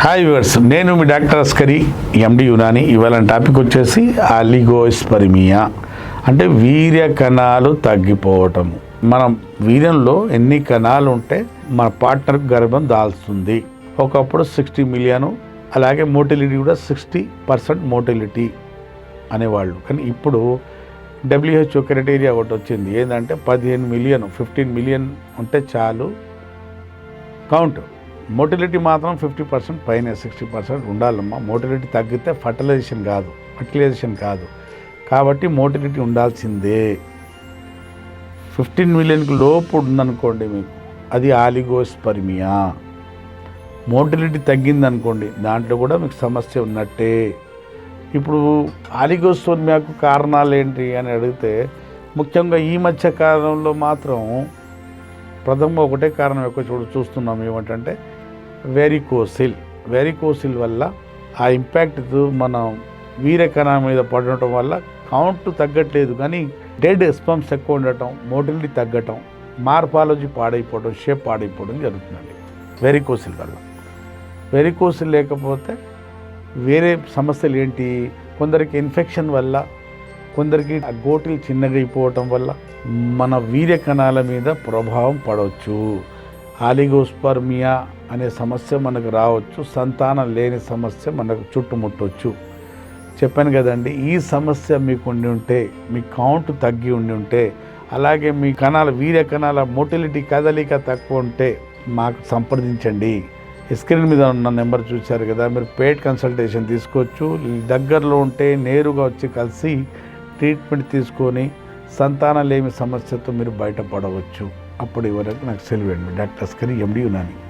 Hi viewers నేను మీ doctor Askari ఎండి యునాని ఇవాళ topic వచ్చేసి అలిగోస్పరిమియా అంటే వీర్య కణాలు తగ్గిపోవటము మనం వీర్యంలో ఎన్ని కణాలు ఉంటే మన పార్ట్నర్ గర్భం దాల్స్తుంది. ఒకప్పుడు సిక్స్టీ మిలియన్ అలాగే మోటిలిటీ కూడా సిక్స్టీ పర్సెంట్ మోటిలిటీ అనేవాళ్ళు. కానీ ఇప్పుడు డబ్ల్యూహెచ్ఓ క్రైటీరియా ఒకటి వచ్చింది. ఏంటంటే పదిహేను మిలియన్ ఫిఫ్టీన్ మిలియన్ ఉంటే చాలు. కౌంట్ మోటిలిటీ మాత్రం ఫిఫ్టీ పర్సెంట్ పైన సిక్స్టీ పర్సెంట్ ఉండాలమ్మా. మోటిలిటీ తగ్గితే ఫర్టిలైజేషన్ కాదు ఫర్టిలైజేషన్ కాదు. కాబట్టి మోటిలిటీ ఉండాల్సిందే. ఫిఫ్టీన్ మిలియన్కి లోపు ఉందనుకోండి మీకు అది ఆలిగోస్పర్మియా. మోటిలిటీ తగ్గిందనుకోండి దాంట్లో కూడా మీకు సమస్య ఉన్నట్టే. ఇప్పుడు ఆలిగోస్పర్మియాకు కారణాలు ఏంటి అని అడిగితే ముఖ్యంగా ఈ మధ్య కాలంలో మాత్రం ప్రథమ ఒకటే కారణం ఎక్కువ చూడ చూస్తున్నాం ఏమిటంటే వెరికోసిల్ వెరికోసిల్ వల్ల ఆ ఇంపాక్ట్ మన వీరకణ మీద పడటం వల్ల కౌంట్ తగ్గట్లేదు కానీ డెడ్ స్పమ్స్ ఎక్కువ ఉండటం మోటిలిటీ తగ్గటం మార్పాలజీ పాడైపోవడం షేప్ పాడైపోవడం జరుగుతుందండి. వెరికోసిల్ వల్ల. వెరికోసిల్ లేకపోతే వేరే సమస్యలు ఏంటి? కొందరికి ఇన్ఫెక్షన్ వల్ల కొందరికి ఆ గోటిలు చిన్నగా అయిపోవటం వల్ల మన వీర్య కణాల మీద ప్రభావం పడవచ్చు. ఆలిగోస్పర్మియా అనే సమస్య మనకు రావచ్చు. సంతానం లేని సమస్య మనకు చుట్టుముట్టవచ్చు చెప్పాను కదండి ఈ సమస్య మీకు ఉండి ఉంటే మీ కౌంట్ తగ్గి ఉండి ఉంటే అలాగే మీ కణాల వీర్య కణాల మోటిలిటీ కదలిక తక్కువ ఉంటే మాకు సంప్రదించండి. స్క్రీన్ మీద ఉన్న నెంబర్ చూశారు కదా మీరు పెయిడ్ కన్సల్టేషన్ తీసుకోవచ్చు. దగ్గరలో ఉంటే నేరుగా వచ్చి కలిసి ట్రీట్మెంట్ తీసుకొని సంతానం లేమి సమస్యతో మీరు బయటపడవచ్చు. అప్పుడు ఇవరకు నాకు సెలవు డాక్టర్ స్కరి ఎండి యునాని